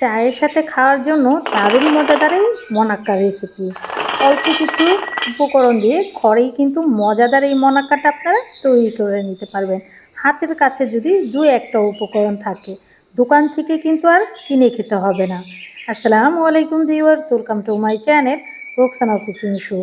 চায়ের সাথে খাওয়ার জন্য দারুণ মজাদার এই মনাক্কা রেসিপি অল্প কিছু উপকরণ দিয়ে ঘরেই কিন্তু মজাদার এই মনাক্কাটা আপনারা তৈরি করে নিতে পারবেন। হাতের কাছে যদি দু একটা উপকরণ থাকে, দোকান থেকে কিন্তু আর কিনে খেতে হবে না। আসসালামু আলাইকুম viewers welcome to my channel Roksana cooking show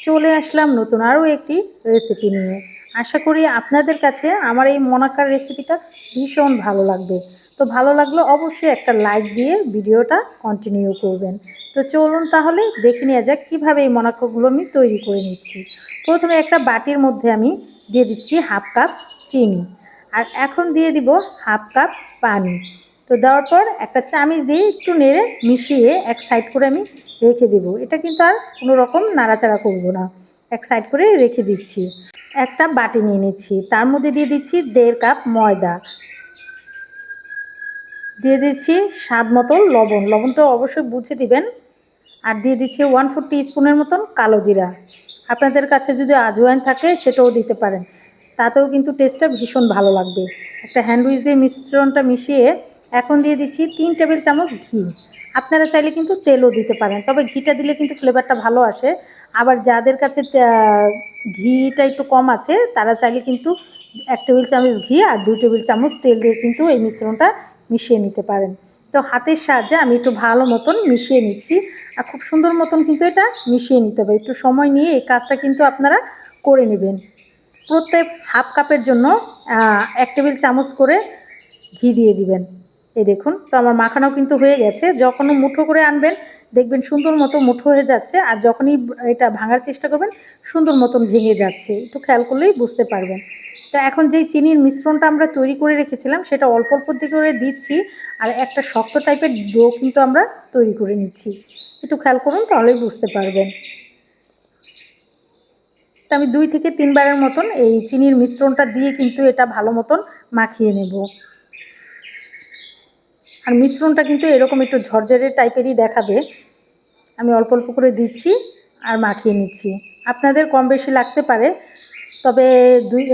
চলে আসলাম নতুন আরও একটি রেসিপি নিয়ে। আশা করি আপনাদের কাছে আমার এই মনাক্কার রেসিপিটা ভীষণ ভালো লাগবে। তো ভালো লাগলে অবশ্যই একটা লাইক দিয়ে ভিডিওটা কন্টিনিউ করবেন। তো চলুন তাহলে দেখে নেওয়া যাক কীভাবে এই মনাক্কাগুলো আমি তৈরি করে নিচ্ছি। প্রথমে একটা বাটির মধ্যে আমি দিয়ে দিচ্ছি হাফ কাপ চিনি। আর এখন দিয়ে দিব হাফ কাপ পানি। তো দেওয়ার পর একটা চামিচ দিয়ে একটু নেড়ে মিশিয়ে এক সাইড করে আমি রেখে দেব। এটা কিন্তু আর কোনো রকম নাড়াচাড়া করব না। এক সাইড করে রেখে দিচ্ছি। একটা বাটি নিয়ে নিচ্ছি। তার মধ্যে দিয়ে দিচ্ছি দেড় কাপ ময়দা। দিয়ে দিচ্ছি স্বাদ মতো লবণ। লবণটা অবশ্যই বুঝে দিবেন। আর দিয়ে দিচ্ছি ওয়ান ফোর স্পুনের মতন কালো জিরা। আপনাদের কাছে যদি আজওয়াইন থাকে, সেটাও দিতে পারেন। তাতেও কিন্তু টেস্টটা ভীষণ ভালো লাগবে। একটা হ্যান্ডউইচ দিয়ে মিশ্রণটা মিশিয়ে এখন দিয়ে দিচ্ছি তিন টেবিল চামচ ঘি। আপনারা চাইলে কিন্তু তেলও দিতে পারেন। তবে ঘিটা দিলে কিন্তু ফ্লেভারটা ভালো আসে। আবার যাদের কাছে ঘিটা একটু কম আছে, তারা চাইলে কিন্তু এক টেবিল চামচ ঘি আর দুই টেবিল চামচ তেল দিয়ে কিন্তু এই মিশ্রণটা মিশিয়ে নিতে পারেন। তো হাতের সাহায্যে আমি একটু ভালো মতন মিশিয়ে নিচ্ছি। আর খুব সুন্দর মতন কিন্তু এটা মিশিয়ে নিতে হবে। একটু সময় নিয়ে এই কাজটা কিন্তু আপনারা করে নেবেন। প্রত্যেক হাফ কাপের জন্য এক টেবিল চামচ করে ঘি দিয়ে দিবেন। এই দেখুন, তো আমার মাখানো কিন্তু হয়ে গেছে। যখনও মুঠো করে আনবেন, দেখবেন সুন্দর মতো মুঠো হয়ে যাচ্ছে। আর যখনই এটা ভাঙার চেষ্টা করবেন, সুন্দর মতন ভেঙে যাচ্ছে। একটু খেয়াল করলেই বুঝতে পারবেন। তো এখন যেই চিনির মিশ্রণটা আমরা তৈরি করে রেখেছিলাম, সেটা অল্প অল্প দিয়ে করে দিচ্ছি আর একটা শক্ত টাইপের ডো কিন্তু আমরা তৈরি করে নিচ্ছি। একটু খেয়াল করুন তাহলেই বুঝতে পারবেন। তো আমি দুই থেকে তিনবারের মতন এই চিনির মিশ্রণটা দিয়ে কিন্তু এটা ভালো মতন মাখিয়ে নেব। আর মিশ্রণটা কিন্তু এরকম একটু ঝরঝরে টাইপেরই দেখাবে। আমি অল্প অল্প করে দিচ্ছি আর মাখিয়ে নিচ্ছি। আপনাদের কম বেশি লাগতে পারে তবে দুই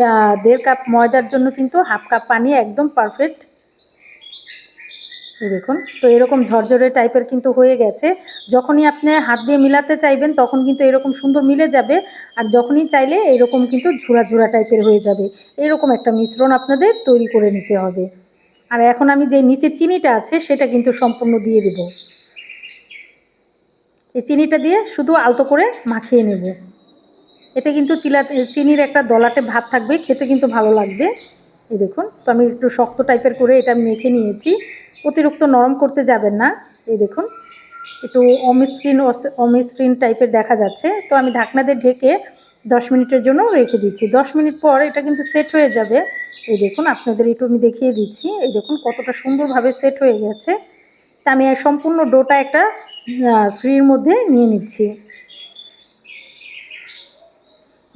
দেড় কাপ ময়দার জন্য কিন্তু হাফ কাপ পানি একদম পারফেক্ট দেখুন, তো এরকম ঝরঝরে টাইপের কিন্তু হয়ে গেছে। যখনই আপনি হাত দিয়ে মিলাতে চাইবেন, তখন কিন্তু এরকম সুন্দর মিলে যাবে। আর যখনই চাইলে, এরকম কিন্তু ঝুরা ঝুরা টাইপের হয়ে যাবে। এরকম একটা মিশ্রণ আপনাদের তৈরি করে নিতে হবে। আর এখন আমি যে নিচের চিনিটা আছে, সেটা কিন্তু সম্পূর্ণ দিয়ে দেব। এই চিনিটা দিয়ে শুধু আলতো করে মাখিয়ে নেব। এতে কিন্তু চিলা, চিনির একটা দলাটে ভাত থাকবে, খেতে কিন্তু ভালো লাগবে। এই দেখুন, তো আমি একটু শক্ত টাইপের করে এটা মেখে নিয়েছি। অতিরিক্ত নরম করতে যাবেন না, এই দেখুন। একটু অমিশ্রিন অমিশ্রিন টাইপের দেখা যাচ্ছে। তো আমি ঢাকনা দিয়ে ঢেকে দশ মিনিটের জন্য রেখে দিচ্ছি। দশ মিনিট পর এটা কিন্তু সেট হয়ে যাবে। এই দেখুন, আপনাদের একটু আমি দেখিয়ে দিচ্ছি। এই দেখুন, কতটা সুন্দরভাবে সেট হয়ে গেছে। তা আমি সম্পূর্ণ ডোটা একটা ফ্রির মধ্যে নিয়ে নিচ্ছি।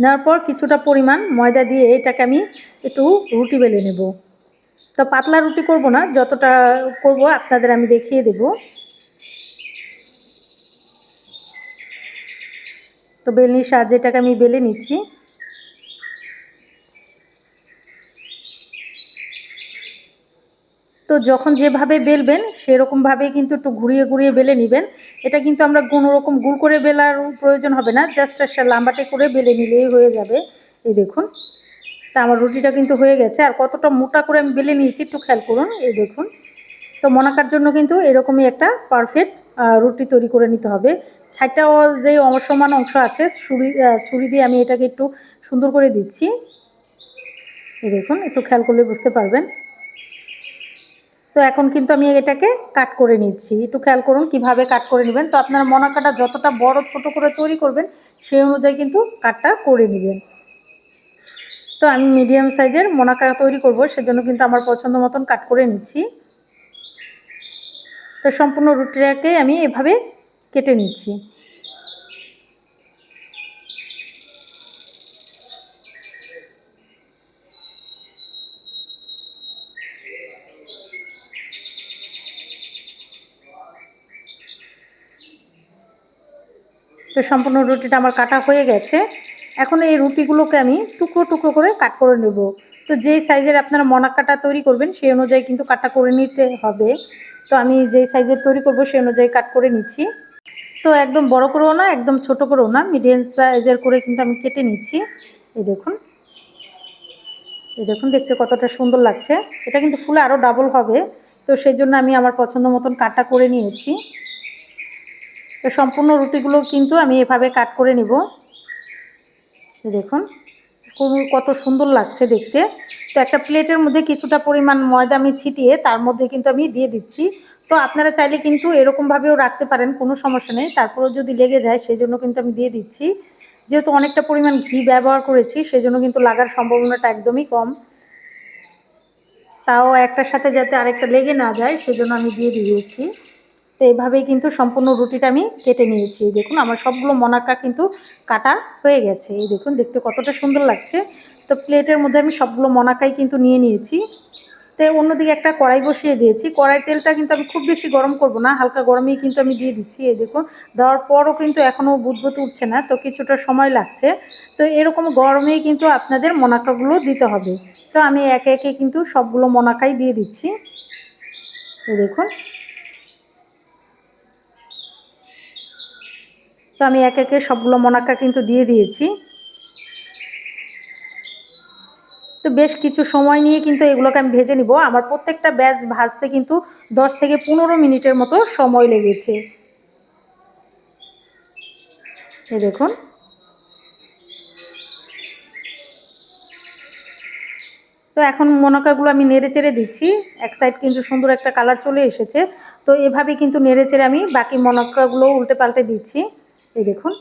নেওয়ার পর কিছুটা পরিমাণ ময়দা দিয়ে এটাকে আমি একটু রুটি বেলে নেব। তো পাতলা রুটি করব না, যতটা করব আপনাদের আমি দেখিয়ে দেব। তো বেলনির সাহায্যে এটাকে আমি বেলে নিচ্ছি। তো যখন যেভাবে বেলবেন, সেরকমভাবেই কিন্তু একটু ঘুরিয়ে ঘুরিয়ে বেলে নেবেন। এটা কিন্তু আমরা কোনো রকম গুড় করে বেলার প্রয়োজন হবে না, জাস্ট লাম্বাটে করে বেলে নিলেই হয়ে যাবে। এই দেখুন, তা আমার রুটিটা কিন্তু হয়ে গেছে। আর কতটা মোটা করে আমি বেলে নিয়েছি, একটু খেয়াল করুন, এই দেখুন। তো মনাকার জন্য কিন্তু এরকমই একটা পারফেক্ট রুটি তৈরি করে নিতে হবে। ছাইটা যে অসমান অংশ আছে, ছুরি ছুরি দিয়ে আমি এটাকে একটু সুন্দর করে দিচ্ছি। এই দেখুন, একটু খেয়াল করলে বুঝতে পারবেন। তো এখন কিন্তু আমি এটাকে কাট করে নিচ্ছি। একটু খেয়াল করুন কীভাবে কাট করে নেবেন। তো আপনারা মনাকাটা যতটা বড়, ছোট করে তৈরি করবেন, সেই অনুযায়ী কিন্তু কাটটা করে নেবেন। তো আমি মিডিয়াম সাইজের মোনাকা তৈরি করব, সেজন্য কিন্তু আমার পছন্দ মতন কাট করে নিচ্ছি। তো সম্পূর্ণ রুটিটাকে আমি এভাবে কেটে নিচ্ছি। তো সম্পূর্ণ রুটিটা আমার কাটা হয়ে গেছে। এখন এই রুটিগুলোকে আমি টুকরো টুকরো করে কাট করে নেব। তো যেই সাইজের আপনারা মনাক্কাটা তৈরি করবেন, সেই অনুযায়ী কিন্তু কাটা করে নিতে হবে। তো আমি যেই সাইজের তৈরি করব, সেই অনুযায়ী কাট করে নিচ্ছি। তো একদম বড় করেও না, একদম ছোট করেও না, মিডিয়াম সাইজের করে কিন্তু আমি কেটে নিচ্ছি। এই দেখুন। এই দেখুন, দেখতে কতটা সুন্দর লাগছে। এটা কিন্তু ফুলে আরও ডাবল হবে। তো সেই জন্য আমি আমার পছন্দ মতন কাটটা করে নিয়েছি। তো সম্পূর্ণ রুটিগুলো কিন্তু আমি এভাবে কাট করে নিব। দেখুন, কত সুন্দর লাগছে দেখতে। তো একটা প্লেটের মধ্যে কিছুটা পরিমাণ ময়দা আমি ছিটিয়ে তার মধ্যে কিন্তু আমি দিয়ে দিচ্ছি। তো আপনারা চাইলে কিন্তু এরকমভাবেও রাখতে পারেন, কোনো সমস্যা নেই। তারপরেও যদি লেগে যায় সেই জন্য কিন্তু আমি দিয়ে দিচ্ছি। যেহেতু অনেকটা পরিমাণ ঘি ব্যবহার করেছি সেই জন্য কিন্তু লাগার সম্ভাবনাটা একদমই কম। তাও একটার সাথে যাতে আরেকটা লেগে না যায়, সেজন্য আমি দিয়ে দিয়েছি। তো এইভাবেই কিন্তু সম্পূর্ণ রুটিটা আমি কেটে নিয়েছি। দেখুন, আমার সবগুলো মনাকা কিন্তু কাটা হয়ে গেছে। এই দেখুন, দেখতে কতটা সুন্দর লাগছে। তো প্লেটের মধ্যে আমি সবগুলো মনাকাই কিন্তু নিয়ে নিয়েছি। তো অন্যদিকে একটা কড়াই বসিয়ে দিয়েছি। কড়াই তেলটা কিন্তু আমি খুব বেশি গরম করব না, হালকা গরমেই কিন্তু আমি দিয়ে দিচ্ছি। এই দেখুন, দেওয়ার পরও কিন্তু এখনও বুদবুত উঠছে না, তো কিছুটা সময় লাগছে। তো এরকম গরমেই কিন্তু আপনাদের মনাকাগুলো দিতে হবে। তো আমি একে একে কিন্তু সবগুলো মনাকাই দিয়ে দিচ্ছি। এই দেখুন তো আমি এক একে সবগুলো মনাক্কা কিন্তু দিয়ে দিয়েছি। তো বেশ কিছু সময় নিয়ে কিন্তু এগুলোকে আমি ভেজে নিব। আমার প্রত্যেকটা ব্যাচ ভাজতে কিন্তু দশ থেকে পনেরো মিনিটের মতো সময় লেগেছে। এ দেখুন। তো এখন মনকাগুলো আমি নেড়ে চেড়ে দিচ্ছি। এক সাইড কিন্তু সুন্দর একটা কালার চলে এসেছে। তো এভাবে কিন্তু নেড়ে চেড়ে আমি বাকি মনকাগুলো উল্টে পাল্টে দিচ্ছি। এই দেখুন।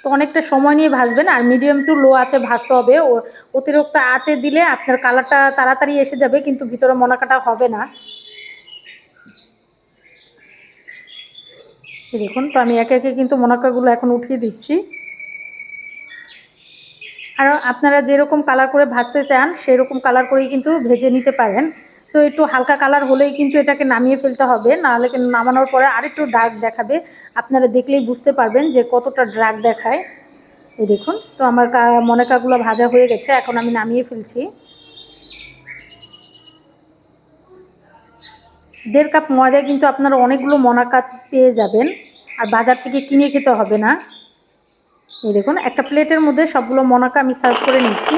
তো অনেকটা সময় নিয়ে ভাজবেন আর মিডিয়াম টু লো আছে ভাজতে হবে। অতিরিক্ত আঁচে দিলে আপনার কালারটা তাড়াতাড়ি এসে যাবে, কিন্তু ভিতরে মনাকাটা হবে না। দেখুন, তো আমি একে একে কিন্তু মনাকাগুলো এখন উঠিয়ে দিচ্ছি। আর আপনারা যেরকম কালার করে ভাজতে চান, সেরকম কালার করেই কিন্তু ভেজে নিতে পারেন। তো একটু হালকা কালার হলেই কিন্তু এটাকে নামিয়ে ফেলতে হবে, নাহলে নামানোর পরে আরেকটু ডার্ক দেখাবে। আপনারা দেখলেই বুঝতে পারবেন যে কতটা ডার্ক দেখায়। এই দেখুন, তো আমার মনেকাগুলো ভাজা হয়ে গেছে, এখন আমি নামিয়ে ফেলছি। দেড় কাপ ময়দায় কিন্তু আপনারা অনেকগুলো মনাকা পেয়ে যাবেন, আর বাজার থেকে কিনে খেতে হবে না। এই দেখুন, একটা প্লেটের মধ্যে সবগুলো মনাকা আমি সার্ভ করে নিচ্ছি।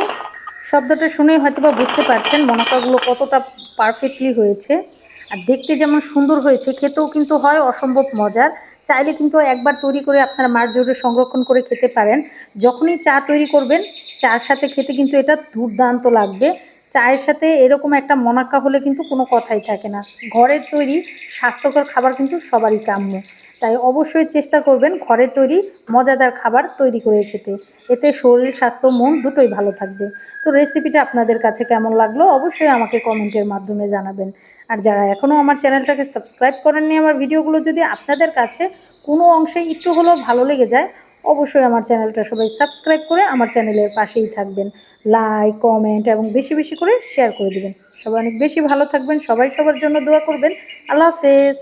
শব্দটা শুনেই হয়তো বা বুঝতে পারছেন, মনাকাগুলো কতটা পারফেক্টলি হয়েছে। আর দেখতে যেমন সুন্দর হয়েছে, খেতেও কিন্তু হয় অসম্ভব মজার। চাইলে কিন্তু একবার তৈরি করে আপনারা মার জোরে সংরক্ষণ করে খেতে পারেন। যখনই চা তৈরি করবেন, চার সাথে খেতে কিন্তু এটা দুর্দান্ত লাগবে। চায়ের সাথে এরকম একটা মনাক্কা হলে কিন্তু কোনো কথাই থাকে না। ঘরের তৈরি স্বাস্থ্যকর খাবার কিন্তু সবারই কাম্য। তাই অবশ্যই চেষ্টা করবেন ঘরের তৈরি মজাদার খাবার তৈরি করে খেতে। এতে শরীর, স্বাস্থ্য, মন দুটোই ভালো থাকবে। তো রেসিপিটা আপনাদের কাছে কেমন লাগল অবশ্যই আমাকে কমেন্টের মাধ্যমে জানাবেন। আর যারা এখনও আমার চ্যানেলটাকে সাবস্ক্রাইব করেননি, আমার ভিডিওগুলো যদি আপনাদের কাছে কোনো অংশে একটু হলেও ভালো লেগে যায়, অবশ্যই আমার চ্যানেলটা সবাই সাবস্ক্রাইব করে আমার চ্যানেলের পাশেই থাকবেন। লাইক কমেন্ট এবং বেশি বেশি করে শেয়ার করে দেবেন। সবাই অনেক বেশি ভালো থাকবেন, সবাই সবার জন্য দোয়া করবেন। আল্লাহ হাফেজ।